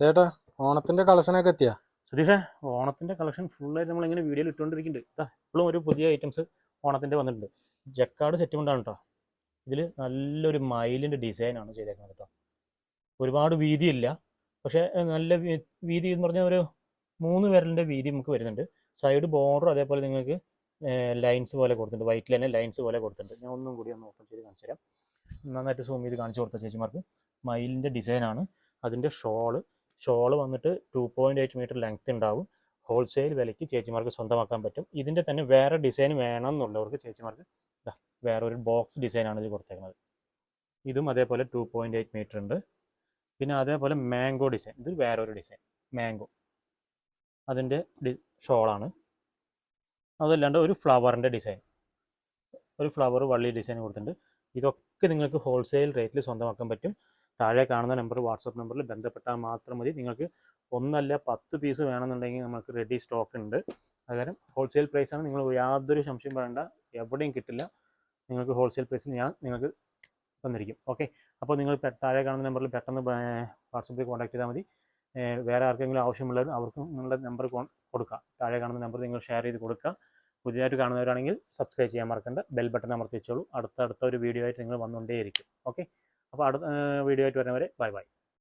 ചേട്ടാ ഓണത്തിന്റെ കളക്ഷനൊക്കെ എത്തിയാ? സുധീഷേ ഓണത്തിന്റെ കളക്ഷൻ ഫുള്ളായിട്ട് നമ്മൾ ഇങ്ങനെ വീഡിയോയിൽ ഇട്ടുകൊണ്ടിരിക്കുന്നുണ്ട് ഇപ്പോഴും ഒരു പുതിയ ഐറ്റംസ് ഓണത്തിന്റെ വന്നിട്ടുണ്ട്. ജക്കാട് സെറ്റിൽമെന്റ് ആണ് കേട്ടോ ഇതിൽ നല്ലൊരു മയിലിന്റെ ഡിസൈനാണ് ചെയ്തേക്കുന്നത് കേട്ടോ ഒരുപാട് വീതിയില്ല. പക്ഷേ നല്ല വീതി എന്ന് പറഞ്ഞാൽ ഒരു മൂന്ന് വിരലിന്റെ വീതി നമുക്ക് വരുന്നുണ്ട്. സൈഡ് ബോർഡർ അതേപോലെ നിങ്ങൾക്ക് ലൈൻസ് പോലെ കൊടുത്തിട്ടുണ്ട്. വൈറ്റ് തന്നെ ലൈൻസ് പോലെ കൊടുത്തിട്ടുണ്ട്. ഞാൻ ഒന്നും കൂടി ഒന്ന് ഓപ്പൺ ചെയ്ത് കാണിച്ചു തരാം നന്നായിട്ട് സൂം ചെയ്ത് കാണിച്ചു കൊടുത്ത ചേച്ചിമാർക്ക്. മയിലിന്റെ ഡിസൈനാണ് അതിന്റെ ഷോൾ ഷോൾ വന്നിട്ട് two point eight metre length ഉണ്ടാവും ഹോൾസെയിൽ വിലയ്ക്ക് ചേച്ചിമാർക്ക് സ്വന്തമാക്കാൻ പറ്റും. ഇതിന്റെ തന്നെ വേറെ ഡിസൈൻ വേണം എന്നുള്ളവർക്ക് ചേച്ചിമാർക്ക് വേറെ ഒരു ബോക്സ് ഡിസൈനാണ് ഇത് കൊടുത്തേക്കുന്നത്. ഇതും അതേപോലെ ടു പോയിന്റ് എയ്റ്റ് മീറ്റർ ഉണ്ട് പിന്നെ അതേപോലെ മാംഗോ ഡിസൈൻ ഇത് വേറെ ഒരു ഡിസൈൻ മാംഗോ അതിന്റെ ഡി ഷോളാണ്. അതല്ലാണ്ട് ഒരു ഫ്ലവറിന്റെ ഡിസൈൻ ഒരു ഫ്ലവർ വള്ളി ഡിസൈൻ കൊടുത്തിട്ടുണ്ട്. ഇതൊക്കെ നിങ്ങൾക്ക് ഹോൾസെയിൽ റേറ്റിൽ സ്വന്തമാക്കാൻ പറ്റും. താഴെ കാണുന്ന നമ്പർ വാട്സപ്പ് നമ്പറിൽ ബന്ധപ്പെട്ടാൽ മാത്രം മതി. നിങ്ങൾക്ക് ഒന്നല്ല പത്ത് പീസ് വേണമെന്നുണ്ടെങ്കിൽ നമുക്ക് റെഡി സ്റ്റോക്ക് ഉണ്ട്. അതുകാരം ഹോൾസെയിൽ പ്രൈസാണ് നിങ്ങൾ യാതൊരു സംശയം പറയണ്ട. എവിടെയും കിട്ടില്ല. നിങ്ങൾക്ക് ഹോൾസെയിൽ പ്രൈസിൽ ഞാൻ നിങ്ങൾക്ക് തന്നിരിക്കും. ഓക്കെ അപ്പോൾ നിങ്ങൾ താഴെ കാണുന്ന നമ്പറിൽ പെട്ടെന്ന് വാട്സപ്പിൽ കോൺടാക്ട് ചെയ്താൽ മതി. വേറെ ആർക്കെങ്കിലും ആവശ്യമുള്ളത് അവർക്ക് നിങ്ങളുടെ നമ്പർ കൊടുക്കുക താഴെ കാണുന്ന നമ്പർ നിങ്ങൾ ഷെയർ ചെയ്ത് കൊടുക്കുക. പുതിയതായിട്ട് കാണുന്നവരാണെങ്കിൽ സബ്സ്ക്രൈബ് ചെയ്യാൻ മറക്കണ്ട. ബെൽ ബട്ടൺ അമർത്തി വെച്ചോളൂ. അടുത്ത അടുത്ത ഒരു വീഡിയോ ആയിട്ട് നിങ്ങൾ വന്നുകൊണ്ടേയിരിക്കും. ഓക്കെ അപ്പോൾ അടുത്ത വീഡിയോ ആയിട്ട് വരുന്നവരെ ബൈ ബൈ.